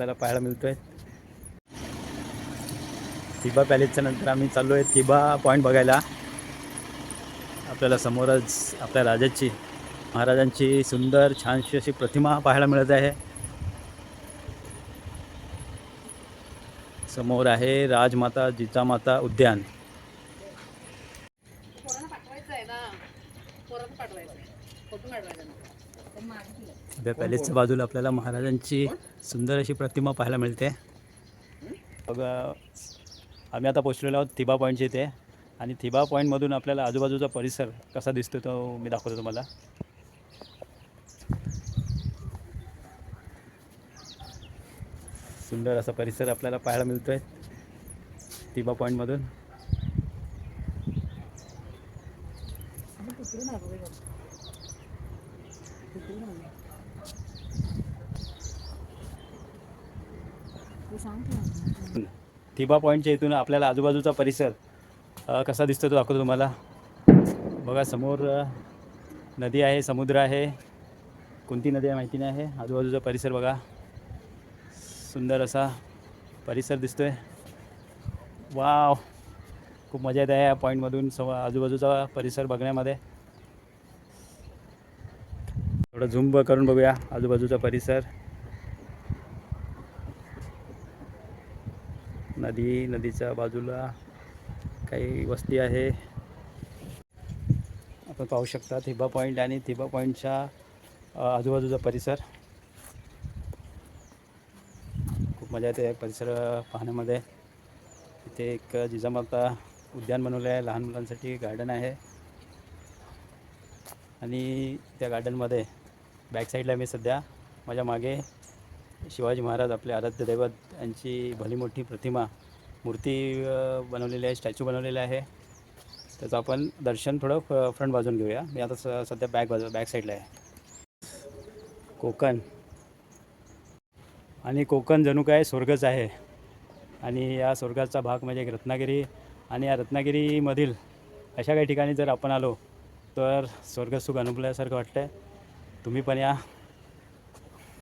आपल्याला पाहायला मिळतो आहे थिबा पॅलेसच्या नंतर आम्ही चाललो आहे थिबा पॉईंट बघायला. आपल्याला समोरच आपल्या राजाची महाराजांची सुंदर छानशी अशी प्रतिमा पाहायला मिळत आहे. समोर आहे राजमाता जिजामाता उद्यान. पाठवायचं आहे ना. पाठवायचं आहे फोटो त्या पॅलेसच्या बाजूला आपल्याला महाराजांची सुंदर अशी प्रतिमा पाहायला मिळते. बघा आम्ही आता पोचलेलो आहोत थिबा पॉईंटच्या इथे. आणि थिबा पॉईंटमधून आपल्याला आजूबाजूचा परिसर कसा दिसतो तो मी दाखवतो तुम्हाला. सुंदर असा परिसर आपल्याला पाहायला मिळतो आहे थिबा पॉईंटमधून थिबा पॉईंटच्या इथून आपल्याला आजूबाजूचा परिसर कसा दिसतो तो दाखवतो तुम्हाला. बघा समोर नदी आहे समुद्र आहे कोणती नदी आहे माहिती नाही आहे. आजूबाजूचा परिसर बघा सुंदर असा परिसर दिसतोय. वाव! खूप मजा येत आहे या पॉईंटमधून सम आजूबाजूचा परिसर बघण्यामध्ये. थोडं झुंब करून बघूया आजूबाजूचा परिसर. नदी नदीच्या बाजूला काही वस्ती आहे. आपण पाहू शकता थिबा पॉईंट आणि थिबा पॉईंटच्या आजूबाजूचा परिसर. खूप मजा येते परिसर पाहण्यामध्ये. इथे एक जिजामाता उद्यान बनवलं आहे लहान मुलांसाठी गार्डन आहे. आणि त्या गार्डनमध्ये बॅक साईडला मी सध्या माझ्या मागे शिवाजी महाराज आपले आराध्य दैवत यांची भली मोठी प्रतिमा मूर्ती बनवलेली आहे स्टॅच्यू बनवलेला आहे. त्याचं आपण दर्शन थोडं फ फ्रंट बाजून घेऊया. मी आता स सध्या बॅक बाजू बॅक साईडला आहे. कोकण. आणि कोकण जणू काय स्वर्गच आहे. आणि या स्वर्गाचा भाग म्हणजे एक रत्नागिरी आणि या रत्नागिरीमधील अशा काही ठिकाणी जर आपण आलो तर स्वर्गसुख अनुभवल्यासारखं वाटतं आहे तुम्ही पण या.